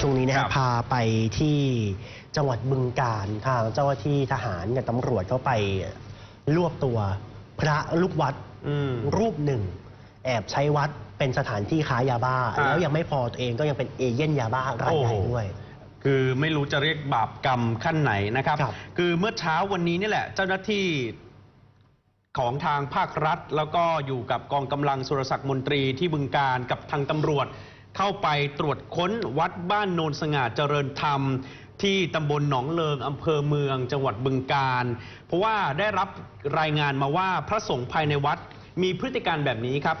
ช่วงนี้นะครัฮะบพาไปที่จังหวัดบึงการทางเจ้าหน้าที่ทหารกับตำรวจเขาไปรวบตัวพระลูกวัดอืมรูปหนึ่ง แอบใช้วัดเป็นสถานที่ค้ายาบ้าฮะแล้วยังไม่พอตัวเองก็ยังเป็นเอเย่นยาบ้ารายใหญ่โอ้โหด้วย คือไม่รู้จะเรียกบาปกรรมขั้นไหนนะครับครับคือเมื่อเช้าวันนี้นี่แหละ เจ้าหน้าที่ของทางภาครัฐ แล้วก็อยู่กับกองกำลังสุรศักดิ์มนตรีที่บึงการกับทางตำรวจ เข้าไปตรวจค้นวัดบ้านโนนสง่าเจริญธรรม ที่ตำบลหนองเลิงอำเภอเมือง จังหวัดบึงการ เพราะว่าได้รับรายงานมาว่าพระสงฆ์ภายในวัดมีพฤติการแบบนี้ครับ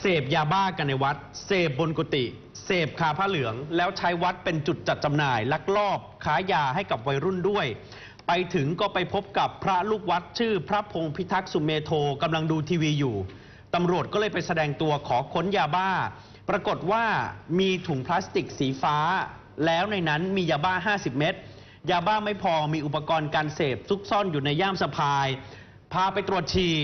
เสพยาบ้ากันในวัด เสพบนกุฏิเสพคาผ้าเหลือง แล้วใช้วัดเป็นจุดจัดจำหน่าย ลักลอบค้ายาให้กับวัยรุ่นด้วย ไปถึงก็ไปพบกับพระลูกวัดชื่อพระพงพิทักษ์สุเมโทกำลังดูทีวีอยู่ตำรวจก็เลยไปแสดงตัวขอค้นยาบ้า ปรากฏว่ามีถุงพลาสติกสีฟ้า แล้วในนั้นมียาบ้า 50 เม็ดยาบ้าไม่พอมีอุปกรณ์การเสพซุกซ่อนอยู่ในย่ามสะพาย พาไปตรวจฉี่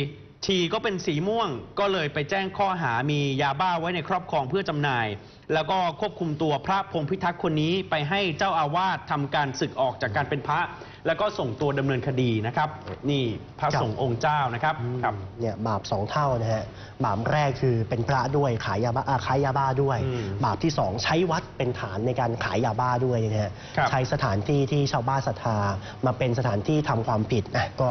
ฉี่ก็เป็นสีม่วง ก็เลยไปแจ้งข้อหามียาบ้าไว้ในครอบครองเพื่อจำหน่าย แล้วก็ควบคุมตัวพระพงพิทักษ์คนนี้ไปให้เจ้าอาวาสทำการศึกออกจากการเป็นพระ แล้วก็ส่งตัวดำเนินคดีนะครับ นี่พระครับสงฆ์องค์เจ้านะครับครับเนี่ยบาปสองเท่านะฮะบาปแรกคือเป็นพระด้วยขายยาบ้าอ่าขายยาบ้าด้วยอืมบาปที่สองใช้วัดเป็นฐานในการขายยาบ้าด้วยนะฮะครับใช้สถานที่ที่ชาวบ้านศรัทธามาเป็นสถานที่ทำความผิดนะก็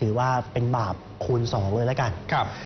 ถือว่าเป็นบาปคูณสองเลยแล้วกันครับ